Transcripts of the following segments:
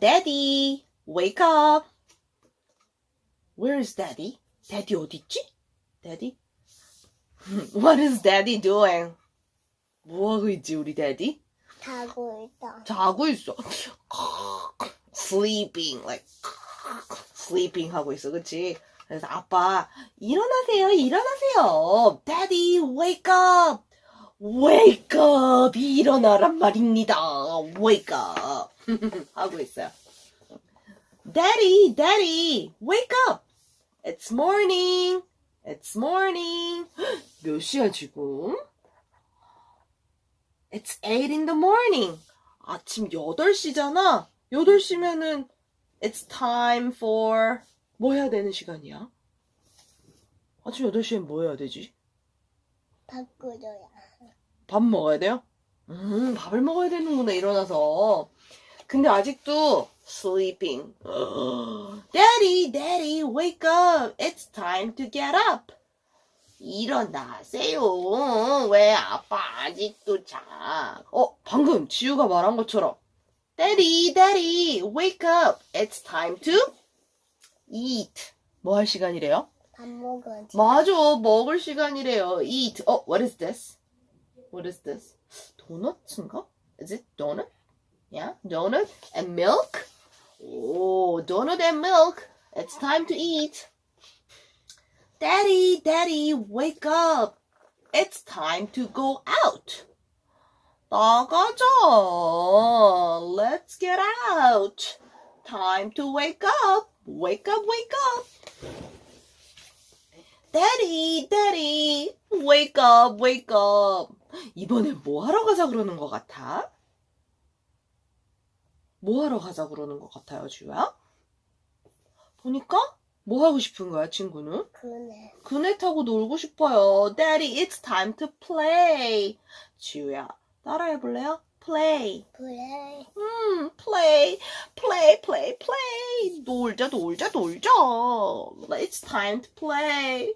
Daddy, wake up. Where is Daddy? Daddy 어디 있지? Daddy? What is Daddy doing? 뭐 하고 있지 우리 Daddy? 자고 있다. 자고 있어. sleeping, like sleeping 하고 있어, 그치? 그래서 아빠 일어나세요, 일어나세요. Daddy, wake up, Wake up, 일어나란 말입니다. Wake up 하고 있어요. Daddy, Daddy, wake up. It's morning. It's morning. 몇 시야 지금? It's 8 in the morning. 아침 8시잖아. 8시면은 it's time for 뭐 해야 되는 시간이야? 아침 8시엔 뭐 해야 되지? 바꾸줘야. 밥 먹어야 돼요? 음, 밥을 먹어야 되는구나, 일어나서. 근데 아직도 sleeping. Daddy, Daddy, wake up. It's time to get up. 일어나세요. 왜 아빠 아직도 자? 어, 방금 지우가 말한 것처럼. Daddy, Daddy, wake up. It's time to eat. 뭐 할 시간이래요? 밥 먹어야지. 맞아, 먹을 시간이래요. Eat. 어, what is this? What is this? 도넛인가? Is it donut? Yeah, donut and milk. Oh, donut and milk. It's time to eat. Daddy, Daddy, wake up. It's time to go out. 나가자. Let's get out. Time to wake up. Wake up, wake up. Daddy, Daddy, wake up, wake up. 이번에 뭐 하러 가자 그러는 것 같아? 뭐 하러 가자 그러는 것 같아요, 주야? 보니까 뭐 하고 싶은 거야, 친구는? 그네. 그네 타고 놀고 싶어요. Daddy, it's time to play. 지우야, 따라해 볼래요? Play. 그래. 음, play, play, play, play. 놀자, 놀자, 놀자. It's time to play.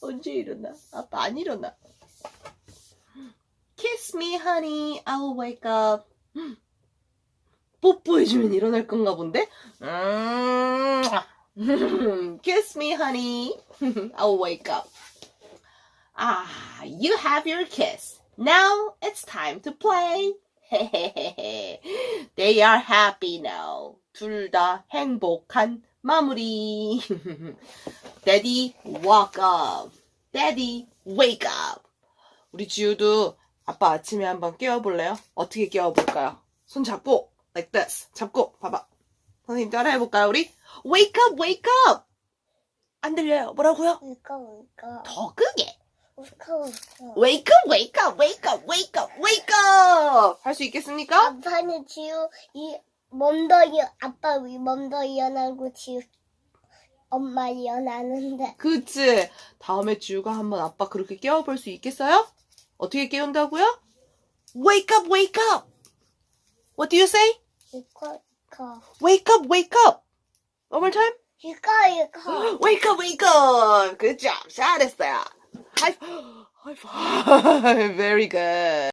언제 일어나? 아빠 안 일어나. Kiss me, honey. I'll wake up. 뽀뽀해주면 일어날 건가 본데? 음, Kiss me, honey. I'll wake up. Ah, you have your kiss. Now it's time to play. They are happy now. 둘 다 행복한 마무리. Daddy, walk up. Daddy, wake up. 우리 지우도 아빠 아침에 한번 깨워볼래요? 어떻게 깨워볼까요? 손 잡고, like this. 잡고, 봐봐. 선생님 따라해볼까요, 우리? Wake up, wake up! 안 들려요. 뭐라고요? 울까 울까. 더 크게. 울까 울까. Wake up, wake up, wake up, wake up, wake up! 할 수 있겠습니까? 아빠는 지우 이일 아빠 위 먼저 일어나고 지우 엄마 일어나는데 그치. 다음에 지우가 한번 아빠 그렇게 깨워볼 수 있겠어요? 어떻게 깨운다고요? Wake up, wake up! What do you say? 울까 울까. Wake up, wake up! One more time. 울까 울까. Wake up, wake up! Good job. 잘했어요. High, high five. Very good.